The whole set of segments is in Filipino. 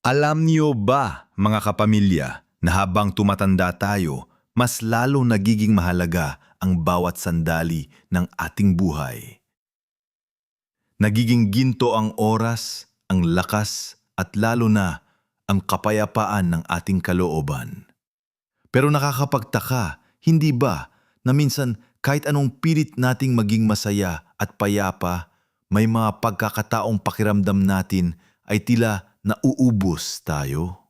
Alam niyo ba, mga kapamilya, na habang tumatanda tayo, mas lalo nagiging mahalaga ang bawat sandali ng ating buhay. Nagiging ginto ang oras, ang lakas, at lalo na ang kapayapaan ng ating kalooban. Pero nakakapagtaka, hindi ba, na minsan kahit anong pilit nating maging masaya at payapa, may mga pagkakataong pakiramdam natin ay tila nauubos tayo?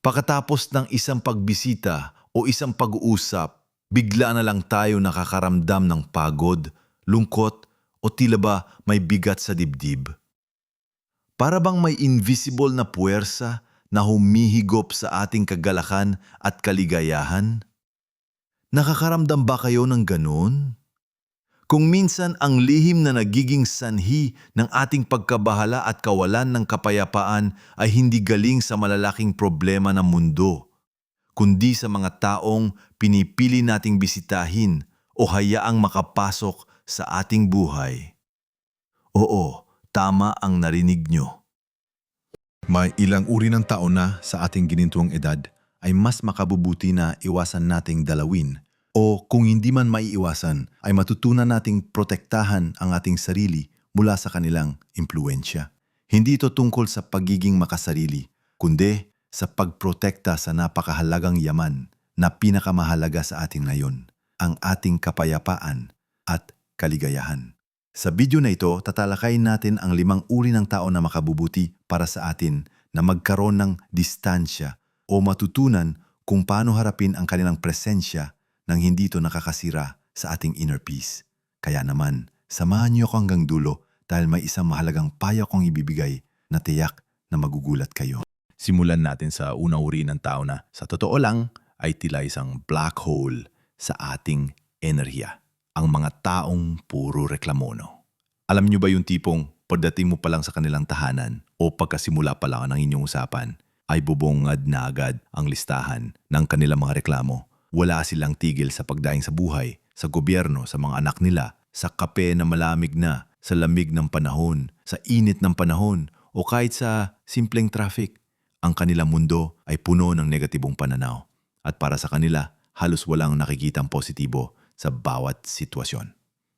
Pagkatapos ng isang pagbisita o isang pag-uusap, bigla na lang tayo nakakaramdam ng pagod, lungkot o tila ba may bigat sa dibdib. Para bang may invisible na puwersa na humihigop sa ating kagalakan at kaligayahan? Nakakaramdam ba kayo ng ganun? Kung minsan ang lihim na nagiging sanhi ng ating pagkabahala at kawalan ng kapayapaan ay hindi galing sa malalaking problema ng mundo, kundi sa mga taong pinipili nating bisitahin o hayaang makapasok sa ating buhay. Oo, tama ang narinig nyo. May ilang uri ng tao na sa ating ginintuang edad ay mas makabubuti na iwasan nating dalawin o kung hindi man maiiwasan ay matutunan nating protektahan ang ating sarili mula sa kanilang impluensya. Hindi ito tungkol sa pagiging makasarili, kundi sa pagprotekta sa napakahalagang yaman na pinakamahalaga sa atin ngayon, ang ating kapayapaan at kaligayahan. Sa video na ito, tatalakayin natin ang limang uri ng tao na makabubuti para sa atin na magkaroon ng distansya o matutunan kung paano harapin ang kanilang presensya nang hindi ito nakakasira sa ating inner peace. Kaya naman, samahan niyo ako hanggang dulo dahil may isang mahalagang payo akong ibibigay na tiyak na magugulat kayo. Simulan natin sa unang uri ng tao na sa totoo lang ay tila isang black hole sa ating enerhiya. Ang mga taong puro reklamono. Alam niyo ba yung tipong pagdating mo pa lang sa kanilang tahanan o pagkasimula pa lang ng inyong usapan ay bubongad na agad ang listahan ng kanilang mga reklamo. Wala silang tigil sa pagdaing sa buhay, sa gobyerno, sa mga anak nila, sa kape na malamig na, sa lamig ng panahon, sa init ng panahon, o kahit sa simpleng traffic. Ang kanilang mundo ay puno ng negatibong pananaw. At para sa kanila, halos walang nakikitang positibo sa bawat sitwasyon.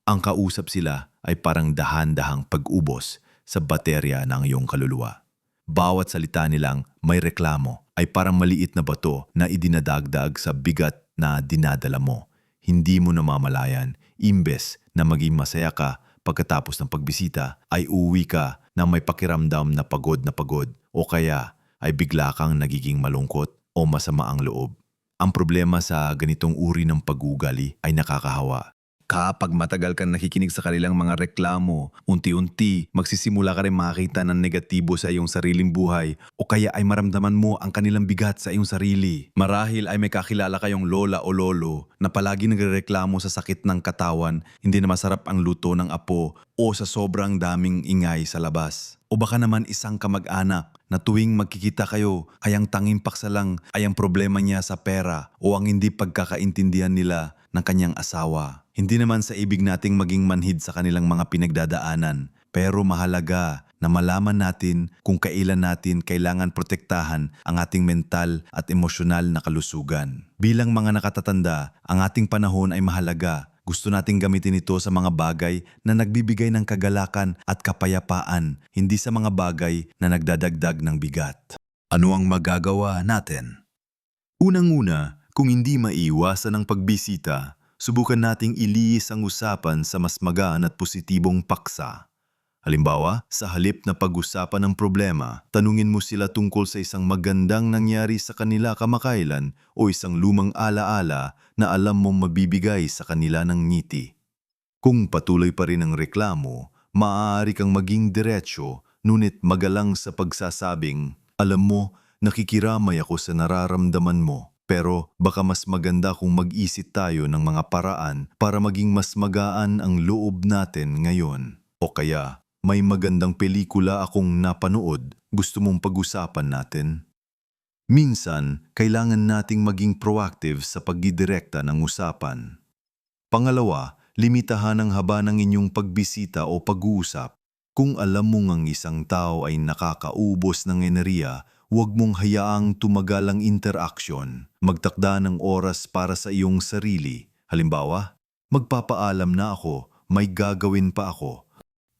Ang kausap sila ay parang dahan-dahang pag-ubos sa baterya ng iyong kaluluwa. Bawat salita nilang may reklamo ay parang maliit na bato na idinadagdag sa bigat na dinadala mo. Hindi mo namamalayan, imbes na maging masaya ka pagkatapos ng pagbisita ay uwi ka na may pakiramdam na pagod na pagod o kaya ay bigla kang nagiging malungkot o masama ang loob. Ang problema sa ganitong uri ng pag-ugali ay nakakahawa. Kapag matagal kang nakikinig sa kanilang mga reklamo, unti-unti magsisimula ka rin makakita ng negatibo sa iyong sariling buhay o kaya ay maramdaman mo ang kanilang bigat sa iyong sarili. Marahil ay may kakilala kayong lola o lolo na palagi nagrereklamo sa sakit ng katawan, hindi na masarap ang luto ng apo o sa sobrang daming ingay sa labas. O baka naman isang kamag-anak na tuwing magkikita kayo ay ang tanging paksa lang ay ang problema niya sa pera o ang hindi pagkakaintindihan nila ng kanyang asawa. Hindi naman sa ibig nating maging manhid sa kanilang mga pinagdadaanan, pero mahalaga na malaman natin kung kailan natin kailangan protektahan ang ating mental at emosyonal na kalusugan. Bilang mga nakatatanda, ang ating panahon ay mahalaga gusto nating gamitin ito sa mga bagay na nagbibigay ng kagalakan at kapayapaan, hindi sa mga bagay na nagdadagdag ng bigat. Ano ang magagawa natin? Unang-una, kung hindi maiwasan ang pagbisita, subukan nating ilihis ang usapan sa mas magaan at positibong paksa. Halimbawa, sa halip na pag-usapan ng problema, tanungin mo sila tungkol sa isang magandang nangyari sa kanila kamakailan o isang lumang alaala na alam mong mabibigay sa kanila ng ngiti. Kung patuloy pa rin ang reklamo, maaari kang maging diretsyo, ngunit magalang sa pagsasabing, alam mo, nakikiramay ako sa nararamdaman mo. Pero baka mas maganda kung mag-isip tayo ng mga paraan para maging mas magaan ang loob natin ngayon. O kaya, may magandang pelikula akong napanood, gusto mong pag-usapan natin? Minsan, kailangan nating maging proactive sa pagdidirekta ng usapan. Pangalawa, limitahan ang haba ng inyong pagbisita o pag-uusap. Kung alam mong ang isang tao ay nakakaubos ng enerhiya, huwag mong hayaang tumagal ang interaction. Magtakda ng oras para sa iyong sarili. Halimbawa, magpapaalam na ako, may gagawin pa ako.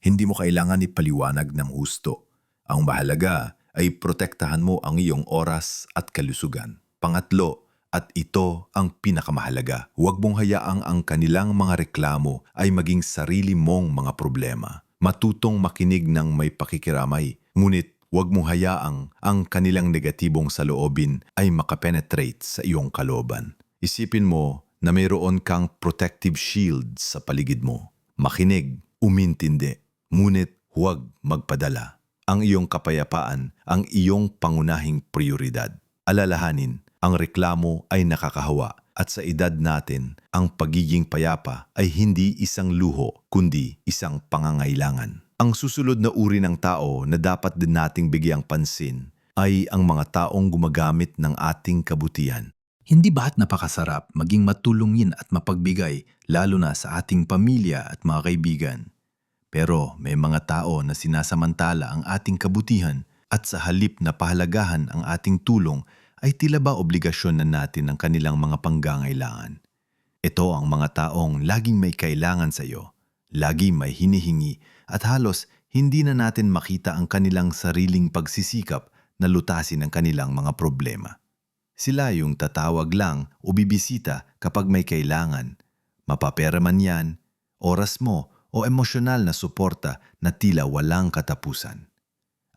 Hindi mo kailangan ipaliwanag ng husto. Ang mahalaga ay protektahan mo ang iyong oras at kalusugan. Pangatlo, at ito ang pinakamahalaga, huwag mong hayaang ang kanilang mga reklamo ay maging sarili mong mga problema. Matutong makinig ng may pakikiramay, ngunit huwag mong hayaang ang kanilang negatibong saloobin ay makapenetrate sa iyong kaloban. Isipin mo na mayroon kang protective shield sa paligid mo. Makinig, umintindi, ngunit huwag magpadala. Ang iyong kapayapaan ang iyong pangunahing prioridad. Alalahanin, ang reklamo ay nakakahawa at sa edad natin, ang pagiging payapa ay hindi isang luho kundi isang pangangailangan. Ang susunod na uri ng tao na dapat din nating bigyang pansin ay ang mga taong gumagamit ng ating kabutihan. Hindi ba't napakasarap maging matulungin at mapagbigay lalo na sa ating pamilya at mga kaibigan? Pero may mga tao na sinasamantala ang ating kabutihan at sa halip na pahalagahan ang ating tulong ay tila ba obligasyon na natin ang kanilang mga panggangailangan. Ito ang mga taong laging may kailangan sa iyo, lagi may hinihingi at halos hindi na natin makita ang kanilang sariling pagsisikap na lutasin ang kanilang mga problema. Sila yung tatawag lang o bibisita kapag may kailangan. Mapapera man yan, oras mo o emosyonal na suporta na tila walang katapusan.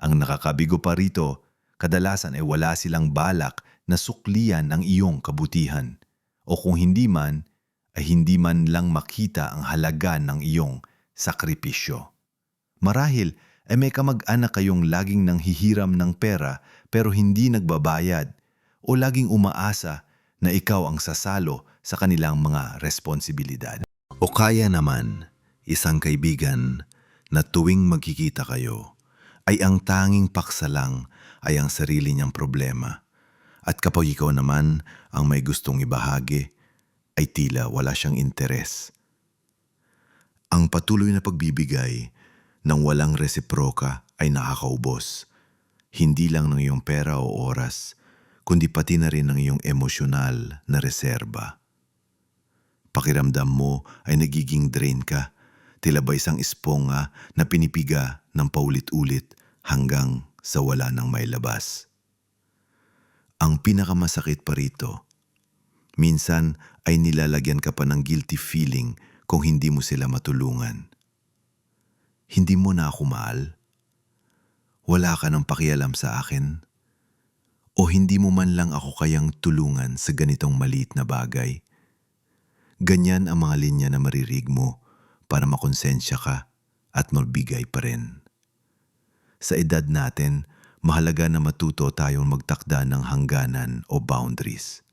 Ang nakakabigo pa rito, kadalasan ay wala silang balak na suklian ang iyong kabutihan. O kung hindi man, ay hindi man lang makita ang halaga ng iyong sakripisyo. Marahil ay may kamag-anak kayong laging nanghihiram ng pera pero hindi nagbabayad o laging umaasa na ikaw ang sasalo sa kanilang mga responsibilidad. O kaya naman, isang kaibigan na tuwing magkikita kayo, ay ang tanging paksa lang ay ang sarili niyang problema. At kapag ikaw naman ang may gustong ibahagi, ay tila wala siyang interes. Ang patuloy na pagbibigay ng walang resiproka ay nakakaubos. Hindi lang ng iyong pera o oras, kundi pati na rin ng iyong emosyonal na reserba. Pakiramdam mo ay nagiging drain ka, tila ba isang esponga na pinipiga ng paulit-ulit hanggang sa wala nang may labas. Ang pinakamasakit pa rito, minsan ay nilalagyan ka pa ng guilty feeling kung hindi mo sila matulungan. Hindi mo na ako mahal? Wala ka ng pakialam sa akin? O hindi mo man lang ako kayang tulungan sa ganitong maliit na bagay? Ganyan ang mga linya na maririg mo para makonsensya ka at magbigay pa rin. Sa edad natin, mahalaga na matuto tayong magtakda ng hangganan o boundaries.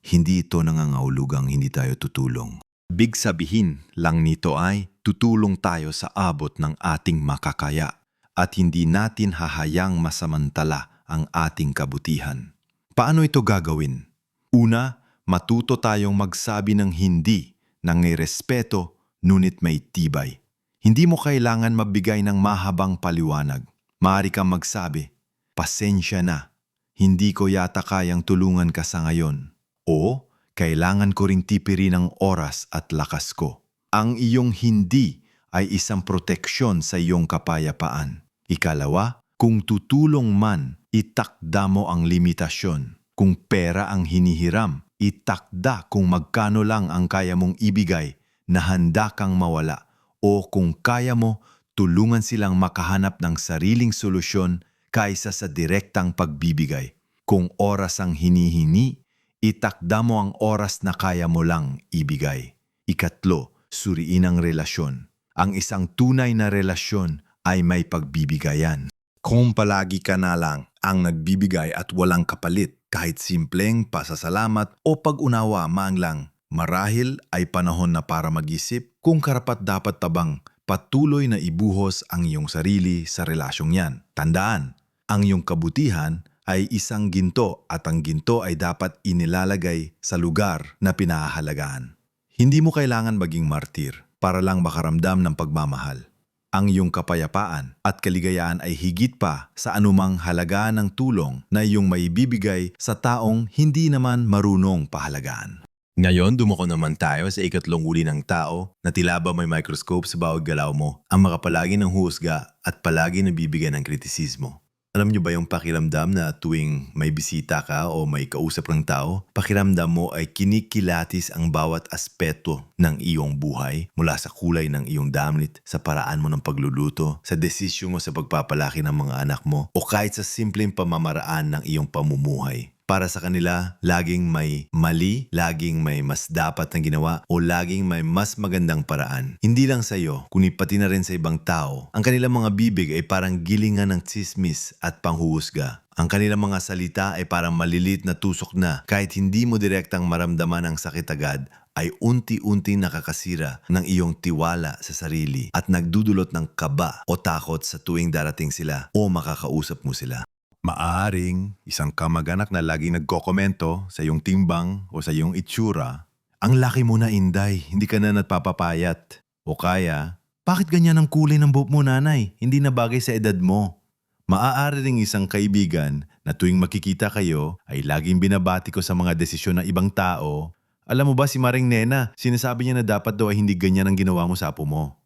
Hindi ito nangangahulugang hindi tayo tutulong. Big sabihin lang nito ay tutulong tayo sa abot ng ating makakaya at hindi natin hahayang masamantala ang ating kabutihan. Paano ito gagawin? Una, matuto tayong magsabi ng hindi nang may respeto ngunit may tibay. Hindi mo kailangan mabigay ng mahabang paliwanag. Maaari kang magsabi, pasensya na, hindi ko yata kayang tulungan ka sa ngayon. O, kailangan ko ring tipirin ang oras at lakas ko. Ang iyong hindi ay isang proteksyon sa iyong kapayapaan. Ikalawa, kung tutulong man, itakda mo ang limitasyon. Kung pera ang hinihiram, itakda kung magkano lang ang kaya mong ibigay na handa kang mawala. O kung kaya mo, tulungan silang makahanap ng sariling solusyon kaysa sa direktang pagbibigay. Kung oras ang hinihini, itakda mo ang oras na kaya mo lang ibigay. Ikatlo, suriin ang relasyon. Ang isang tunay na relasyon ay may pagbibigayan. Kung palagi ka na lang ang nagbibigay at walang kapalit, kahit simpleng pasasalamat o pag-unawa man lang, marahil ay panahon na para mag-isip kung karapat dapat tabang patuloy na ibuhos ang iyong sarili sa relasyong yan. Tandaan, ang iyong kabutihan ay isang ginto at ang ginto ay dapat inilalagay sa lugar na pinahahalagaan. Hindi mo kailangan maging martir para lang makaramdam ng pagmamahal. ang iyong kapayapaan at kaligayahan ay higit pa sa anumang halaga ng tulong na iyong maibibigay sa taong hindi naman marunong pahalagaan. Ngayon, dumako naman tayo sa ikatlong uli ng tao na tila ba may microscope sa bawat galaw mo, ang makapalagi ng husga at palagi nabibigyan ng kritisismo. Alam niyo ba yung pakiramdam na tuwing may bisita ka o may kausap ng tao, pakiramdam mo ay kinikilatis ang bawat aspeto ng iyong buhay mula sa kulay ng iyong damit, sa paraan mo ng pagluluto, sa desisyon mo sa pagpapalaki ng mga anak mo, o kahit sa simpleng pamamaraan ng iyong pamumuhay. Para sa kanila, laging may mali, laging may mas dapat na ginawa, o laging may mas magandang paraan. Hindi lang sa iyo, kundi pati na rin sa ibang tao. Ang kanilang mga bibig ay parang gilingan ng tsismis at panghuhusga. Ang kanilang mga salita ay parang malilit na tusok na kahit hindi mo direktang maramdaman ang sakit agad ay unti-unting nakakasira ng iyong tiwala sa sarili at nagdudulot ng kaba o takot sa tuwing darating sila o makakausap mo sila. Maaring isang kamag-anak na laging nagkokomento sa iyong timbang o sa iyong itsura, Ang laki mo na inday, hindi ka na nagpapapayat. O kaya, bakit ganyan ang kulay ng buhok mo nanay? Hindi na bagay sa edad mo. Maaari ring isang kaibigan na tuwing makikita kayo ay laging binabati ko sa mga desisyon ng ibang tao. Alam mo ba si Maring Nena, sinasabi niya na dapat daw ay hindi ganyan ang ginawa mo sa apo mo.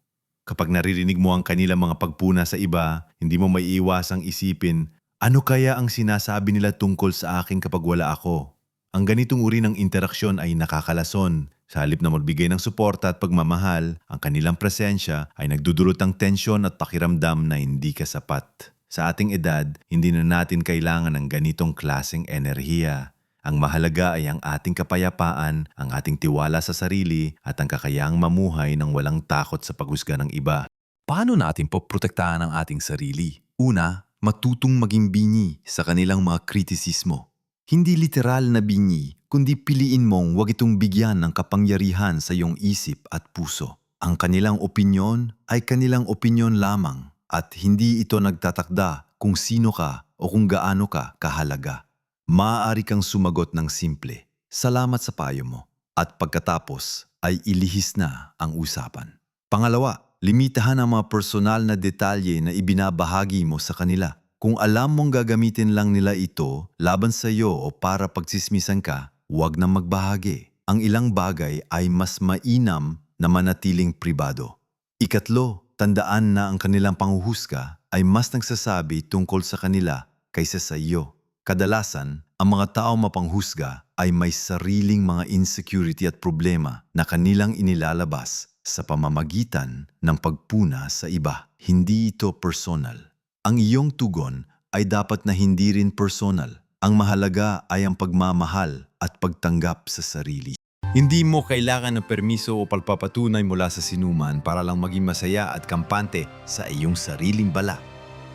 Kapag naririnig mo ang kanilang mga pagpuna sa iba, hindi mo may iwasang isipin, ano kaya ang sinasabi nila tungkol sa akin kapag wala ako? Ang ganitong uri ng interaksyon ay nakakalason. Sa halip na magbigay ng suporta at pagmamahal, ang kanilang presensya ay nagdudulot ng tensyon at pakiramdam na hindi ka sapat. Sa ating edad, hindi na natin kailangan ng ganitong klaseng enerhiya. Ang mahalaga ay ang ating kapayapaan, ang ating tiwala sa sarili at ang kakayahang mamuhay ng walang takot sa paghusga ng iba. Paano natin poprotektahan ang ating sarili? Una, matutong maging binyi sa kanilang mga kritisismo. Hindi literal na binyi, kundi piliin mong wag itong bigyan ng kapangyarihan sa iyong isip at puso. Ang kanilang opinyon ay kanilang opinyon lamang at hindi ito nagtatakda kung sino ka o kung gaano ka kahalaga. Maaari kang sumagot ng simple, salamat sa payo mo, at pagkatapos ay ilihis na ang usapan. Pangalawa, limitahan ang mga personal na detalye na ibinabahagi mo sa kanila. Kung alam mong gagamitin lang nila ito laban sa iyo o para pagsismisan ka, huwag na magbahagi. Ang ilang bagay ay mas mainam na manatiling pribado. Ikatlo, tandaan na ang kanilang panghuhusga ay mas nagsasabi tungkol sa kanila kaysa sa iyo. Kadalasan, ang mga tao mapanghusga ay may sariling mga insecurity at problema na kanilang inilalabas sa pamamagitan ng pagpuna sa iba. Hindi ito personal. Ang iyong tugon ay dapat na hindi rin personal. Ang mahalaga ay ang pagmamahal at pagtanggap sa sarili. Hindi mo kailangan ng permiso o pagpapatunay mula sa sinuman para lang maging masaya at kampante sa iyong sariling bala.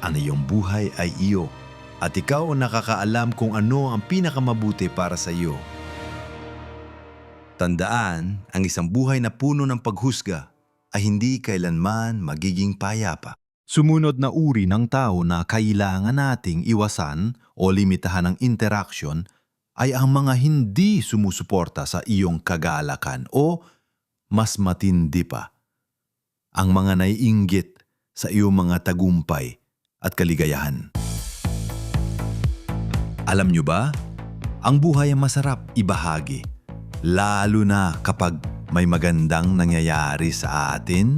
Ang iyong buhay ay iyo at ikaw ang nakakaalam kung ano ang pinakamabuti para sa iyo. Tandaan, ang isang buhay na puno ng paghusga ay hindi kailanman magiging payapa. Sumunod na uri ng tao na kailangan nating iwasan o limitahan ng interaction ay ang mga hindi sumusuporta sa iyong kagalakan o mas matindi pa, ang mga naiinggit sa iyong mga tagumpay at kaligayahan. Alam nyo ba? Ang buhay ay masarap ibahagi. Lalo na kapag may magandang nangyayari sa atin.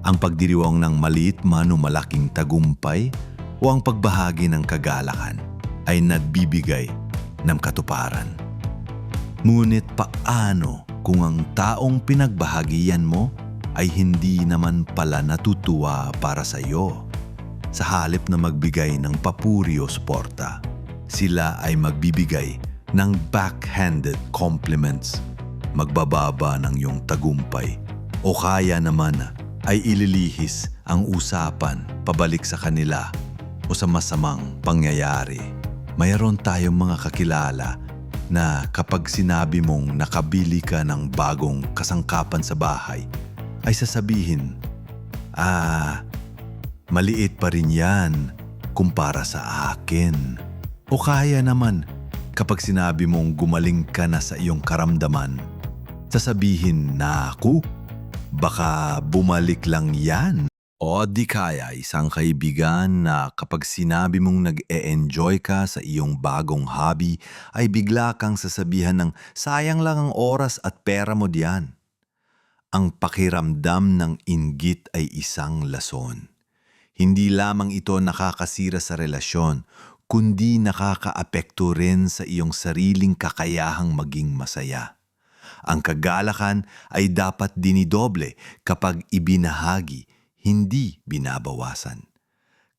Ang pagdiriwang ng maliit man o malaking tagumpay o ang pagbahagi ng kagalakan ay nagbibigay ng katuparan. Ngunit paano kung ang taong pinagbahagian mo ay hindi naman pala natutuwa para sa iyo? Sa halip na magbigay ng papuri o suporta, sila ay magbibigay ng backhanded compliments, magbababa ng iyong tagumpay, o kaya naman ay ililihis ang usapan pabalik sa kanila o sa masamang pangyayari. Mayroon tayong mga kakilala na kapag sinabi mong nakabili ka ng bagong kasangkapan sa bahay, ay sasabihin, Ah, maliit pa rin yan kumpara sa akin. O kaya naman, kapag sinabi mong gumaling ka na sa iyong karamdaman, sasabihin na ako, baka bumalik lang yan. O di kaya isang kaibigan na kapag sinabi mong nag-e-enjoy ka sa iyong bagong hobby ay bigla kang sasabihan ng sayang lang ang oras at pera mo diyan. Ang pakiramdam ng inggit ay isang lason. Hindi lamang ito nakakasira sa relasyon, kundi nakakaapekto rin sa iyong sariling kakayahang maging masaya. Ang kagalakan ay dapat dinidoble kapag ibinahagi, hindi binabawasan.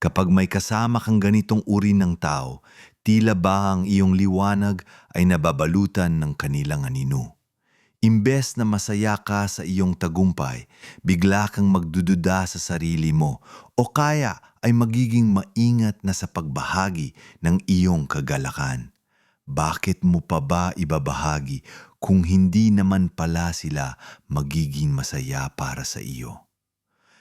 Kapag may kasama kang ganitong uri ng tao, tila ba ang iyong liwanag ay nababalutan ng kanilang anino. Imbes na masaya ka sa iyong tagumpay, bigla kang magdududa sa sarili mo o kaya ay magiging maingat na sa pagbahagi ng iyong kagalakan. Bakit mo pa ba ibabahagi kung hindi naman pala sila magiging masaya para sa iyo?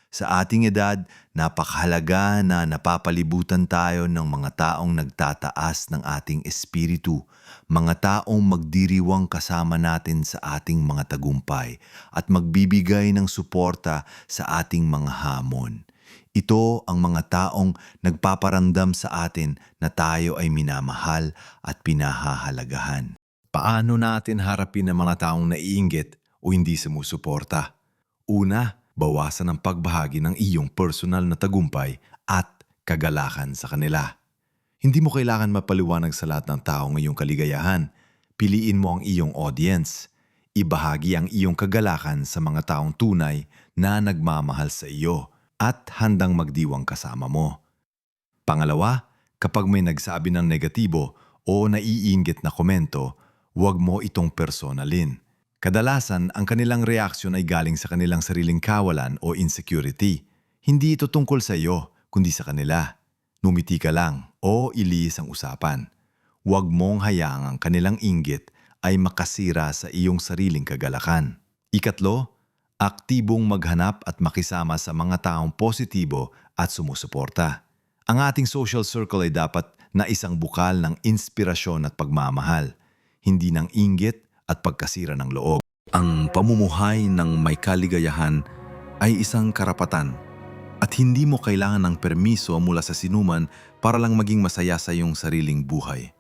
Sa ating edad, napakahalaga na napapalibutan tayo ng mga taong nagtataas ng ating espiritu, mga taong magdiriwang kasama natin sa ating mga tagumpay at magbibigay ng suporta sa ating mga hamon. Ito ang mga taong nagpaparamdam sa atin na tayo ay minamahal at pinahahalagahan. Paano natin harapin ang mga taong naiinggit o hindi sumusuporta? Una, bawasan ang pagbahagi ng iyong personal na tagumpay at kagalakan sa kanila. Hindi mo kailangan mapaliwanag sa lahat ng tao ng iyong kaligayahan. Piliin mo ang iyong audience. Ibahagi ang iyong kagalakan sa mga taong tunay na nagmamahal sa iyo at handang magdiwang kasama mo. Pangalawa, kapag may nagsabi ng negatibo o naiinggit na komento, huwag mo itong personalin. Kadalasan, ang kanilang reaksyon ay galing sa kanilang sariling kawalan o insecurity. Hindi ito tungkol sa iyo, kundi sa kanila. Numiti ka lang o ilihis ang usapan. Huwag mong hayaang ang kanilang inggit ay makasira sa iyong sariling kagalakan. Ikatlo, aktibong maghanap at makisama sa mga taong positibo at sumusuporta. Ang ating social circle ay dapat na isang bukal ng inspirasyon at pagmamahal, hindi ng inggit at pagkasira ng loob. Ang pamumuhay ng may kaligayahan ay isang karapatan at hindi mo kailangan ng permiso mula sa sinuman para lang maging masaya sa iyong sariling buhay.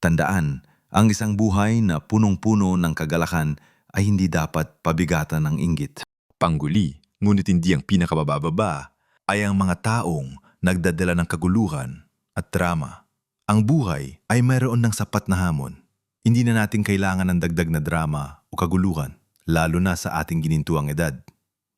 Tandaan, ang isang buhay na punong-puno ng kagalakan ay hindi dapat pabigatan ng inggit. Pangguli, ngunit hindi ang pinakabababa, ay ang mga taong nagdadala ng kaguluhan at drama. Ang buhay ay mayroon ng sapat na hamon. Hindi na natin kailangan ng dagdag na drama o kaguluhan, lalo na sa ating ginintuang edad.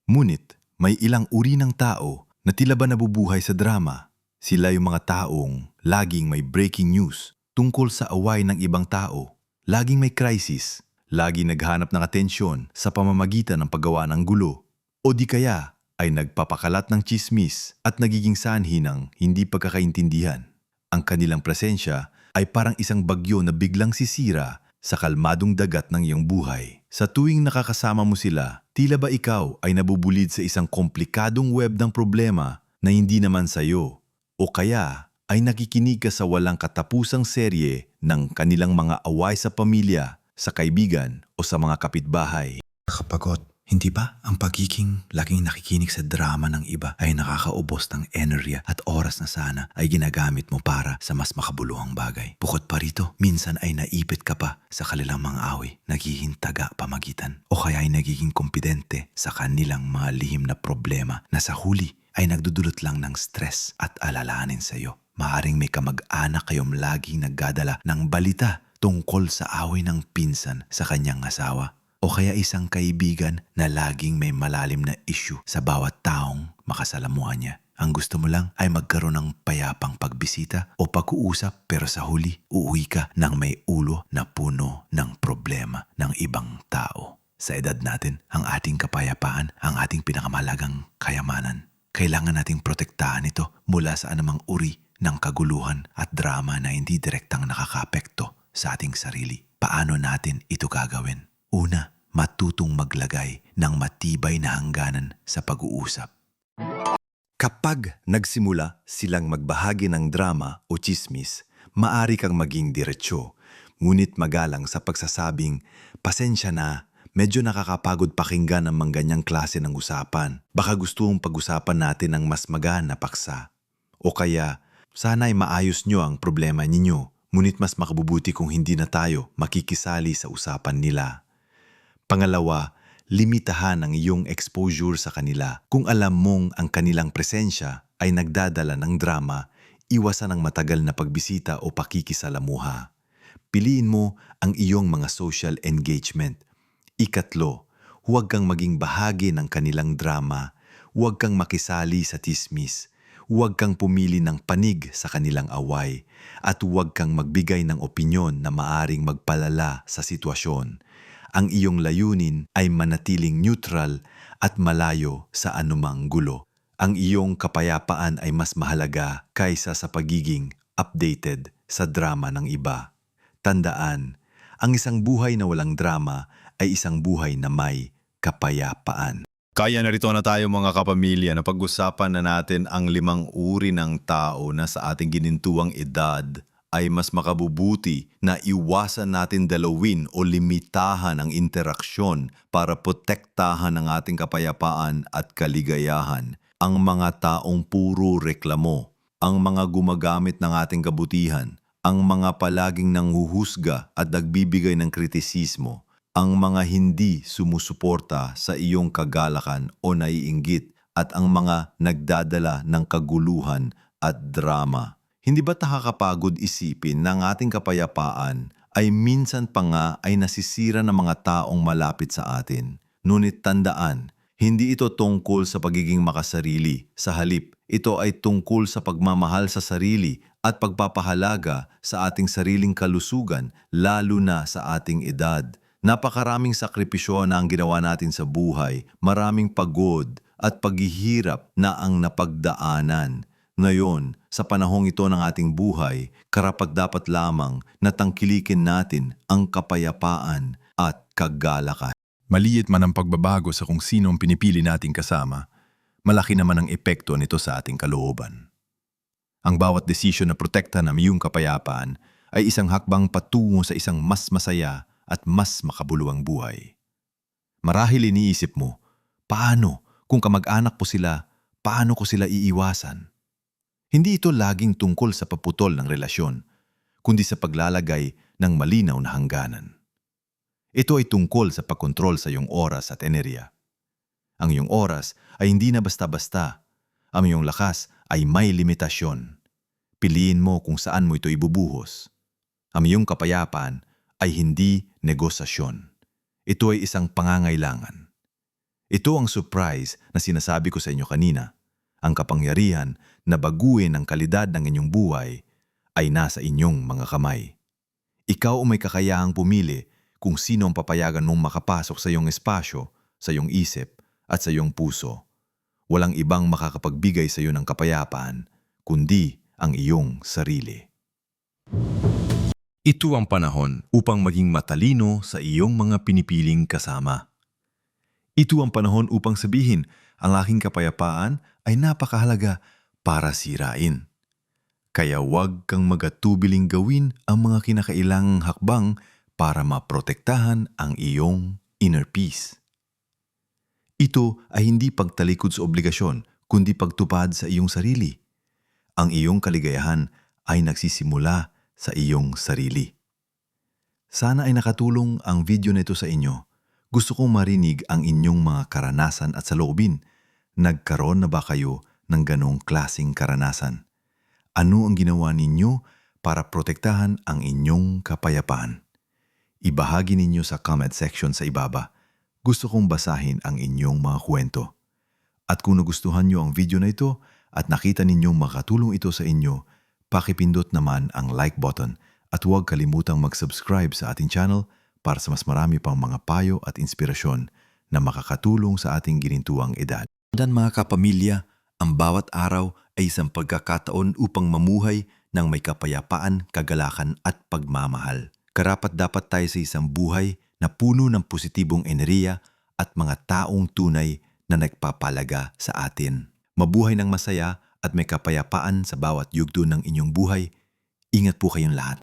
Ngunit, may ilang uri ng tao na tila ba nabubuhay sa drama. Sila yung mga taong laging may breaking news tungkol sa away ng ibang tao. Laging may crisis, lagi naghanap ng atensyon sa pamamagitan ng paggawa ng gulo. O di kaya ay nagpapakalat ng chismis at nagiging sanhi ng hindi pagkakaintindihan. Ang kanilang presensya ay parang isang bagyo na biglang sisira sa kalmadong dagat ng iyong buhay. Sa tuwing nakakasama mo sila, tila ba ikaw ay nabubulid sa isang komplikadong web ng problema na hindi naman sa iyo? O kaya ay nakikinig ka sa walang katapusang serye ng kanilang mga away sa pamilya, sa kaibigan o sa mga kapitbahay? Nakapagod. Hindi ba ang pagiging laging nakikinig sa drama ng iba ay nakakaubos ng enerhiya at oras na sana ay ginagamit mo para sa mas makabuluhang bagay? Bukod pa rito, minsan ay naipit ka pa sa kanilang mga away, nagiging taga pamagitan o kaya ay nagiging kompidente sa kanilang mga lihim na problema na sa huli ay nagdudulot lang ng stress at alalahanin sa iyo. Maaring may kamag-anak kayong laging nagdadala ng balita tungkol sa away ng pinsan sa kanyang asawa o kaya isang kaibigan na laging may malalim na issue sa bawat taong makasalamuhan niya. Ang gusto mo lang ay magkaroon ng payapang pagbisita o pag-uusap pero sa huli uuwi ka ng may ulo na puno ng problema ng ibang tao. Sa edad natin, ang ating kapayapaan ang ating pinakamalagang kayamanan. Kailangan nating protektahan ito mula sa anumang uri ng kaguluhan at drama na hindi direktang nakakapekto sa ating sarili. Paano natin ito gagawin? Una, matutong maglagay ng matibay na hangganan sa pag-uusap. Kapag nagsimula silang magbahagi ng drama o chismis, maari kang maging diretsyo, ngunit magalang sa pagsasabing, pasensya na, medyo nakakapagod pakinggan ang mangganyang klase ng usapan. Baka gusto mong pag-usapan natin ng mas magaan na paksa. O kaya, sana'y maayos nyo ang problema ninyo, ngunit mas makabubuti kung hindi na tayo makikisali sa usapan nila. Pangalawa, limitahan ang iyong exposure sa kanila. Kung alam mong ang kanilang presensya ay nagdadala ng drama, iwasan ang matagal na pagbisita o pakikisalamuha. Piliin mo ang iyong mga social engagement. Ikatlo, huwag kang maging bahagi ng kanilang drama. Huwag kang makisali sa tismis. Huwag kang pumili ng panig sa kanilang away. At huwag kang magbigay ng opinyon na maaring magpalala sa sitwasyon. Ang iyong layunin ay manatiling neutral at malayo sa anumang gulo. Ang iyong kapayapaan ay mas mahalaga kaysa sa pagiging updated sa drama ng iba. Tandaan, ang isang buhay na walang drama ay isang buhay na may kapayapaan. Kaya narito na tayo mga kapamilya na pag-usapan na natin ang limang uri ng tao na sa ating ginintuang edad ay mas makabubuti na iwasan natin dalawin o limitahan ang interaksyon para protektahan ang ating kapayapaan at kaligayahan. Ang mga taong puro reklamo, ang mga gumagamit ng ating kabutihan, ang mga palaging nanghuhusga at nagbibigay ng kritisismo, ang mga hindi sumusuporta sa iyong kagalakan o naiinggit at ang mga nagdadala ng kaguluhan at drama. Hindi ba nakakapagod isipin na ang ating kapayapaan ay minsan pa nga ay nasisira ng mga taong malapit sa atin? Ngunit tandaan, hindi ito tungkol sa pagiging makasarili. Sa halip, ito ay tungkol sa pagmamahal sa sarili at pagpapahalaga sa ating sariling kalusugan lalo na sa ating edad. Napakaraming sakripisyo na ang ginawa natin sa buhay, maraming pagod at paghihirap na ang napagdaanan. Ngayon, sa panahong ito ng ating buhay, karapat dapat lamang na tangkilikin natin ang kapayapaan at kagalakan. Maliit man ang pagbabago sa kung sino ang pinipili nating kasama, malaki naman ang epekto nito sa ating kalooban. Ang bawat desisyon na protektahan ang iyong kapayapaan ay isang hakbang patungo sa isang mas masaya at mas makabuluang buhay. Marahil iniisip mo, paano kung kamag-anak po sila, paano ko sila iiwasan? Hindi ito laging tungkol sa paputol ng relasyon, kundi sa paglalagay ng malinaw na hangganan. Ito ay tungkol sa pagkontrol sa iyong oras at enerhiya. Ang iyong oras ay hindi na basta-basta. Ang iyong lakas ay may limitasyon. Piliin mo kung saan mo ito ibubuhos. Ang iyong kapayapaan ay hindi negosasyon. Ito ay isang pangangailangan. Ito ang surprise na sinasabi ko sa inyo kanina. Ang kapangyarihan na baguhin ang kalidad ng inyong buhay ay nasa inyong mga kamay. Ikaw ang may kakayahang pumili kung sino ang papayagan mong makapasok sa iyong espasyo, sa iyong isip, at sa iyong puso. Walang ibang makakapagbigay sa iyo ng kapayapaan, kundi ang iyong sarili. Ito ang panahon upang maging matalino sa iyong mga pinipiling kasama. Ito ang panahon upang sabihin, ang aking kapayapaan ay napakahalaga para sirain. Kaya huwag kang magatubiling gawin ang mga kinakailangang hakbang para maprotektahan ang iyong inner peace. Ito ay hindi pagtalikod sa obligasyon, kundi pagtupad sa iyong sarili. Ang iyong kaligayahan ay nagsisimula sa iyong sarili. Sana ay nakatulong ang video nito sa inyo. Gusto kong marinig ang inyong mga karanasan at saloobin. Nagkaroon na ba kayo ng ganong klasing karanasan? Ano ang ginawa ninyo para protektahan ang inyong kapayapaan? Ibahagi ninyo sa comment section sa ibaba. Gusto kong basahin ang inyong mga kwento. At kung nagustuhan nyo ang video na ito at nakita ninyong makatulong ito sa inyo, pakipindot naman ang like button at huwag kalimutang mag-subscribe sa ating channel para sa mas marami pang mga payo at inspirasyon na makakatulong sa ating ginintuang edad. Dan mga kapamilya, ang bawat araw ay isang pagkakataon upang mamuhay ng may kapayapaan, kagalakan at pagmamahal. Karapat dapat tayo sa isang buhay na puno ng positibong enerhiya at mga taong tunay na nagpapalaga sa atin. Mabuhay ng masaya at may kapayapaan sa bawat yugto ng inyong buhay. Ingat po kayong lahat.